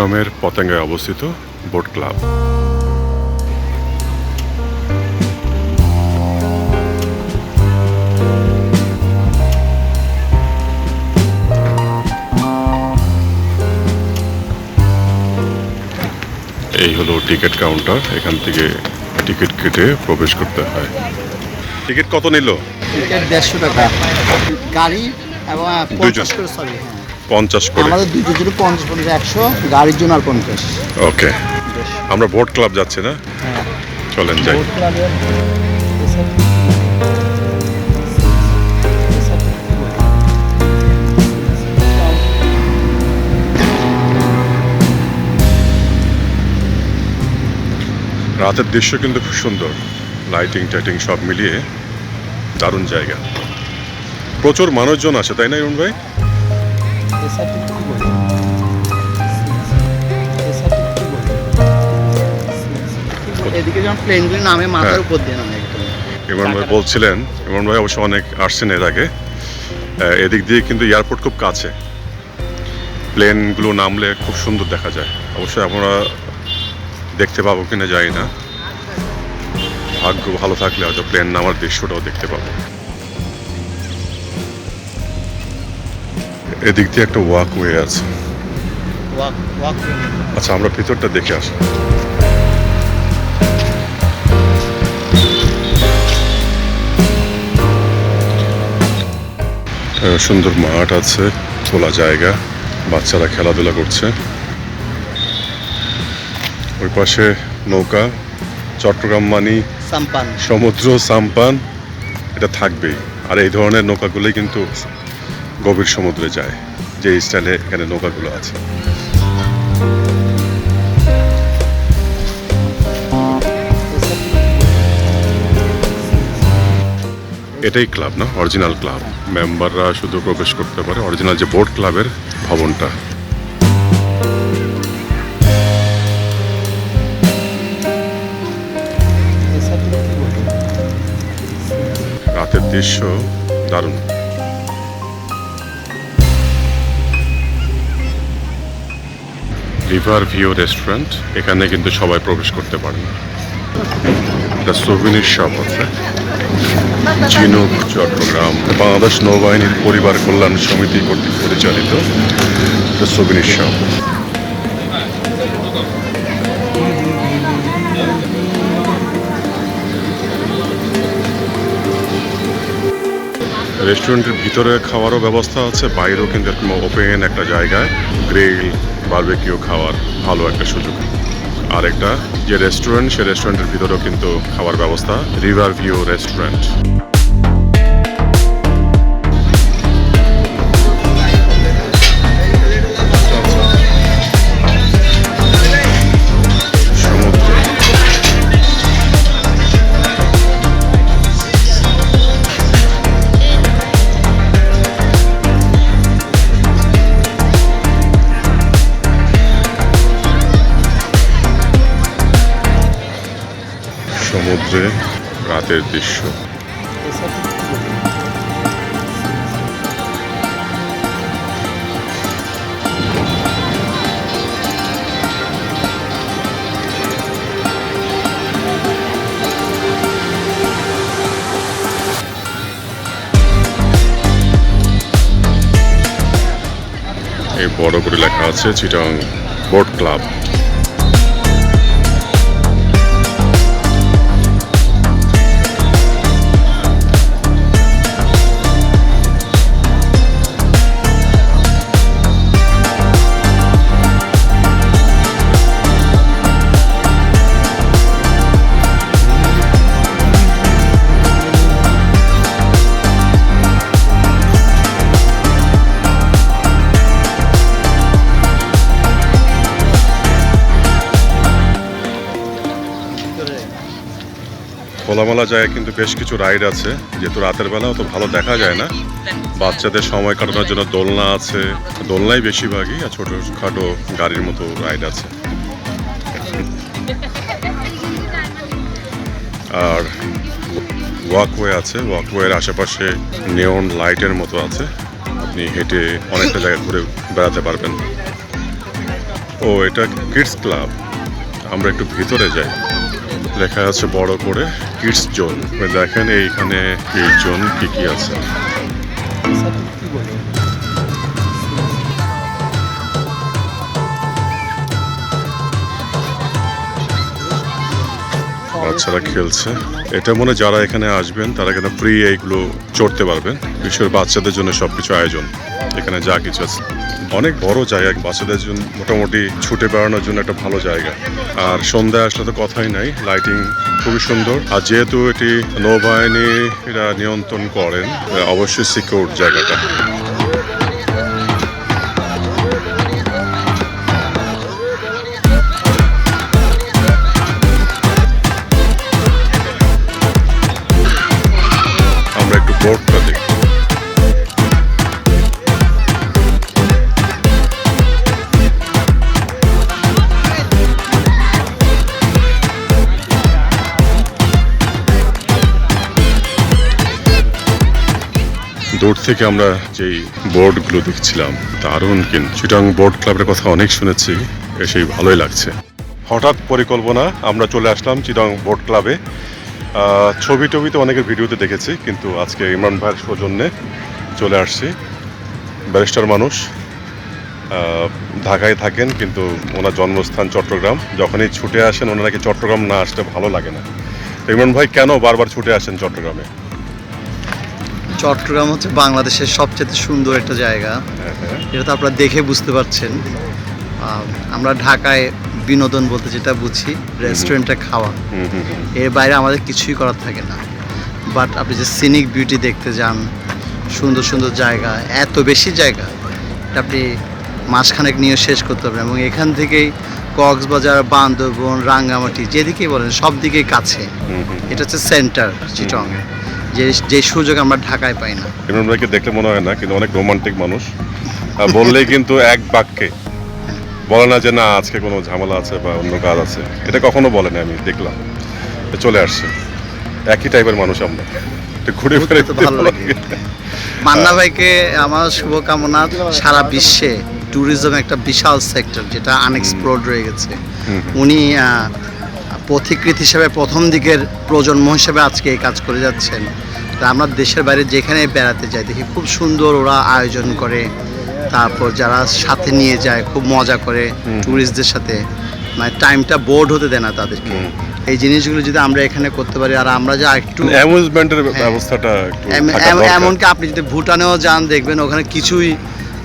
চট্টগ্রামের পতেঙ্গায় অবস্থিত boat club. এই হলো টিকিট কাউন্টার। এখান থেকে টিকিট কেটে প্রবেশ করতে হয়। টিকিট কত নিল? টিকিট দেড়শো টাকা। গাড়ি এবং পঞ্চাশ করে সরি হ্যাঁ। পঞ্চাশ করে। আমাদের দুটো পঞ্চাশ পঞ্চাশ একশো গাড়ির জন্য আর পঞ্চাশ। ওকে। আমরা বোট ক্লাব যাচ্ছি না? হ্যাঁ চলেন যাই। রাতের দৃশ্য কিন্তু খুব সুন্দর। লাইটিং টাইটিং সব মিলিয়ে দারুণ জায়গা। প্রচুর মানুষজন আছে তাই না ইরুন ভাই? এদিকে যখন প্লেনগুলি নামে মাথার হ্যাঁ। উপর দিয়ে নামে একদম। ইমরান ভাই বলছিলেন ইমরান ভাই অবশ্য অনেক আসছেন এর আগে। এদিক দিয়ে কিন্তু এয়ারপোর্ট খুব কাছে। প্লেনগুলো নামলে খুব সুন্দর দেখা যায়। অবশ্যই আমরা দেখতে পাবো কিনা যাই না। ভাগ্য ভালো থাকলে হয়তো প্লেন নামার দৃশ্যটাও দেখতে পাবো। এদিক দিয়ে একটা ওয়াকওয়ে আছে। আচ্ছা আমরা ভিতরটা দেখে আসি। সুন্দর মাঠ আছে খোলা জায়গা বাচ্চারা খেলাধুলা করছে। ওই পাশে নৌকা চট্টগ্রাম মানি সাম্পান। সমুদ্র সাম্পান এটা থাকবেই। আর এই ধরনের নৌকাগুলোই কিন্তু গভীর সমুদ্রে যায় যে স্টাইলে এখানে নৌকাগুলো আছে। এটাই ক্লাব না? Original club. মেম্বাররা শুধু প্রবেশ করতে পারে। অরিজিনাল যে বোর্ড ক্লাবের ভবনটা। রাতের দৃশ্য দারুণ। রিভার ভিউ রেস্টুরেন্ট, এখানে কিন্তু সবাই প্রবেশ করতে পারে না এটা সোভিনির শপ আছে। চিনুক, চট্টগ্রাম, বাংলাদেশ নৌবাহিনীর পরিবার কল্যাণ সমিতি কর্তৃক পরিচালিত দ্য সোভিনির শপ রেস্টুরেন্টের ভিতরে খাওয়ারও ব্যবস্থা আছে, বাইরেও কিন্তু এরকম ওপেন একটা জায়গায়। গ্রিল বারবেকিউ খাওয়ার ভালো একটা সুযোগ। আর একটা, যে রেস্টুরেন্ট সে রেস্টুরেন্টের ভিতরেও কিন্তু খাওয়ার ব্যবস্থা রিভার ভিউ রেস্টুরেন্ট সমুদ্রে রাতের দৃশ্য। এই বড় করে লেখা আছে চিটং বোট ক্লাব। খোলামেলা জায়গায় কিন্তু বেশ কিছু রাইড আছে। যেহেতু রাতের বেলা অত ভালো দেখা যায় না। বাচ্চাদের সময় কাটানোর জন্য দোলনা আছে। দোলনাই বেশিরভাগই, আর ছোটোখাটো গাড়ির মতো রাইড আছে। আর ওয়াকওয়ে আছে। ওয়াকওয়ের আশেপাশে নেওন লাইটের মতো আছে। আপনি হেঁটে অনেকটা জায়গা ঘুরে বেড়াতে পারবেন। ও, এটা কিডস ক্লাব আমরা একটু ভিতরে যাই। লেখা আছে বড় করে কিডস জোন দেখেন এইখানে কিডস জোন কি কি আছে। বাচ্চারা খেলছে। এটা মনে যারা এখানে আসবেন, তারা এখানে ফ্রি এইগুলো চড়তে পারবেন। বিশেষ বাচ্চাদের জন্য সবকিছু আয়োজন। এখানে যা কিছু আছে। অনেক বড় জায়গা, বাচ্চাদের জন্য মোটামুটি ছুটে বেড়ানোর জন্য একটা ভালো জায়গা। আর সন্ধ্যায় আসলে তো কথাই নাই লাইটিং খুবই সুন্দর। আর যেহেতু এটি নৌবাহিনী এরা নিয়ন্ত্রণ করেন, অবশ্যই সিকিউর জায়গাটা। দূর থেকে আমরা যেই বোর্ডগুলো দেখছিলাম, দারুণ কিন্তু। চিটাং বোর্ড ক্লাবের কথা অনেক শুনেছি, এসেই ভালোই লাগছে। হঠাৎ পরিকল্পনা, আমরা চলে আসলাম চিটাং বোর্ড ক্লাবে। ছবি টবিতে অনেকের ভিডিওতে দেখেছি, কিন্তু আজকে ইমরান ভাইয়ের সৌজন্যে চলে আসছি। ব্যারিস্টার মানুষ ঢাকায় থাকেন, কিন্তু ওনার জন্মস্থান চট্টগ্রাম। যখনই ছুটে আসেন ওনাকে চট্টগ্রাম না আসলে ভালো লাগে না। তো ইমরান ভাই, কেন বারবার ছুটে আসেন চট্টগ্রামে? চট্টগ্রাম হচ্ছে বাংলাদেশের সবচেয়ে সুন্দর একটা জায়গা। হ্যাঁ। এটা তো আপনারা দেখে বুঝতে পারছেন। আমরা ঢাকায় বিনোদন বলতে যেটা বুঝি রেস্টুরেন্টে খাওয়া। এর বাইরে আমাদের কিছুই করার থাকে না। বাট আপনি যে সিনিক বিউটি দেখতে যান সুন্দর সুন্দর জায়গা এত বেশি জায়গা এটা আপনি মাসখানেক নিয়ে শেষ করতে পারবেন। এবং এখান থেকেই কক্সবাজার বান্দরবন রাঙ্গামাটি যেদিকেই বলেন সব দিকেই কাছে। এটা হচ্ছে সেন্টার চিটং যে যে সুযোগ আমরা ঢাকায় পাই না। ইমরান ভাইকে দেখলে মনে হয় না কিন্তু অনেক রোমান্টিক মানুষ। বললেই কিন্তু এক বাক্যে। বলে না যে না আজকে কোনো ঝামেলা আছে বা অন্য কাজ আছে। এটা কখনো বলে না আমি দেখলাম। তো চলে আসছে। একই টাইপের মানুষ আমরা। ঘুরে ফিরে ভালো লাগে। মান্না ভাইকে আমার শুভকামনা সারা বিশ্বে ট্যুরিজম একটা বিশাল সেক্টর যেটা আনএক্সপ্লোর্ড রয়ে গেছে। উনি পথিকৃত হিসেবে প্রথম দিকের প্রজন্ম হিসেবে আজকে এই কাজ করে যাচ্ছেন। তা আমরা দেশের বাইরে যেখানে বেড়াতে যাই দেখি খুব সুন্দর ওরা আয়োজন করে। তারপর যারা সাথে নিয়ে যায় খুব মজা করে। ট্যুরিস্টদের সাথে। মানে টাইমটা বোর্ড হতে দেয় না তাদেরকে। এই জিনিসগুলো যদি আমরা এখানে করতে পারি আর আমরা যা একটু ব্যবস্থাটা থাকা এম- দরকার। এমনকি আপনি যদি ভুটানেও যান দেখবেন ওখানে কিছুই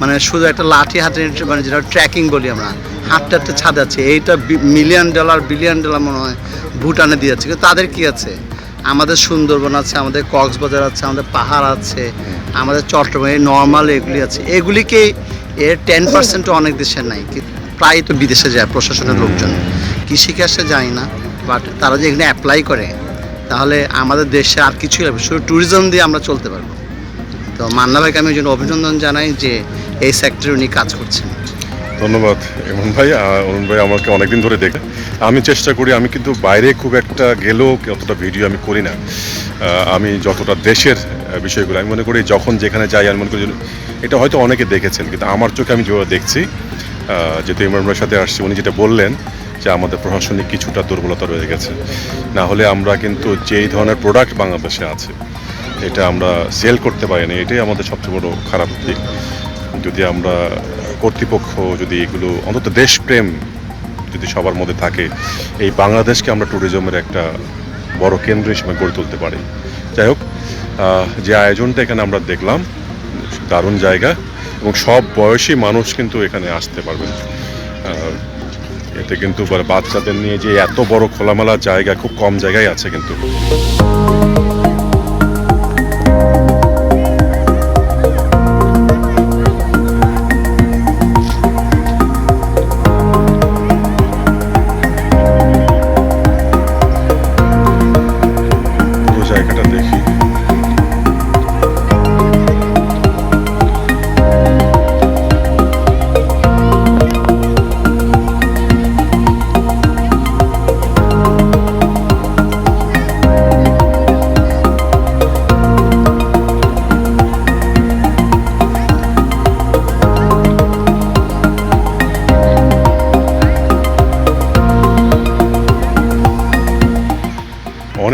মানে শুধু একটা লাঠি হাতে মানে যেটা ট্র্যাকিং বলি আমরা। হাঁটতে হাঁটতে ছাদ আছে, এইটা মিলিয়ন ডলার বিলিয়ন ডলার মনে হয় ভুটানে দিয়েছে। কিন্তু তাদের কি আছে? আমাদের সুন্দরবন আছে, আমাদের কক্সবাজার আছে, আমাদের পাহাড় আছে, আমাদের চট্টগ্রামে নর্মাল এগুলি আছে। এগুলিকে এর টেন পার্সেন্ট অনেক দেশের নাই। প্রায় তো বিদেশে যায় প্রশাসনের লোকজন। কৃষিকাজে যায় না বাট তারা যে এখানে অ্যাপ্লাই করে, তাহলে আমাদের দেশে আর কিছুই লাগবে শুধু ট্যুরিজম দিয়ে আমরা চলতে পারব। তো মান্না ভাইকে আমি ওই জন্য অভিনন্দন জানাই যে এই সেক্টরে উনি কাজ করছেন। ধন্যবাদ এমন ভাই। অরুণ ভাই, আমাকে অনেকদিন ধরে দেখে। আমি চেষ্টা করি, আমি কিন্তু বাইরে খুব একটা গেলেও অতটা ভিডিও আমি করি না। আমি যতটা দেশের বিষয়গুলো, আমি মনে করি যখন যেখানে যাই, আমি মনে করি এটা হয়তো অনেকে দেখেছেন, কিন্তু আমার চোখে আমি যেভাবে দেখছি যেহেতু ভাইয়ের সাথে আসছি, উনি যেটা বললেন যে আমাদের প্রশাসনিক কিছুটা দুর্বলতা রয়ে গেছে। না হলে আমরা কিন্তু যেই ধরনের প্রোডাক্ট বাংলাদেশে আছে, এটা আমরা সেল করতে পারি না এটাই আমাদের সবচেয়ে বড় খারাপ দিক। যদি আমরা কর্তৃপক্ষ যদি এগুলো, অন্তত দেশপ্রেম যদি সবার মধ্যে থাকে, এই বাংলাদেশকে আমরা ট্যুরিজমের একটা বড় কেন্দ্র হিসেবে গড়ে তুলতে পারি। যাই হোক যে আয়োজনটা এখানে আমরা দেখলাম, দারুণ জায়গা এবং সব বয়সী মানুষ কিন্তু এখানে আসতে পারবেন। এতে কিন্তু বাচ্চাদের নিয়ে যে এত বড় খোলামেলা জায়গা, খুব কম জায়গায় আছে কিন্তু।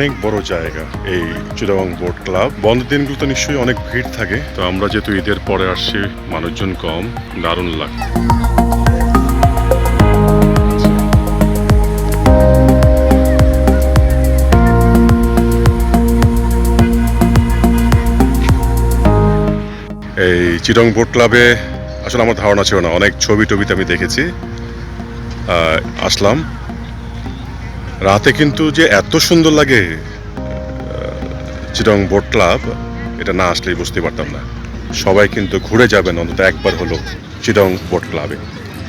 অনেক বড় জায়গা এই চিটাগং বোট ক্লাব। বন্ধের দিনগুলোতে নিশ্চয়ই অনেক ভিড় থাকে। তো আমরা যেহেতু ঈদের পরে আসছি, মানুষজন কম, দারুণ লাগে এই চিটং বোট ক্লাবে আসলে আমার ধারণা ছিল না, অনেক ছবি টবিতে আমি দেখেছি। আসলাম। রাতে কিন্তু যে এত সুন্দর লাগে চিরং বোট ক্লাব, এটা না আসলেই বুঝতে পারতাম না। সবাই কিন্তু ঘুরে যাবেন, অন্তত একবার হলো চিরং বোট ক্লাবে।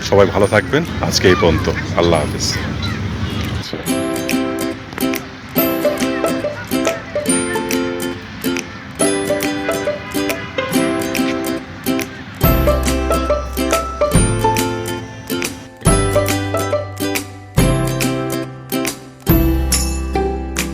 সবাই ভালো থাকবেন, আজকে এই পর্যন্ত। আল্লাহ হাফিজ।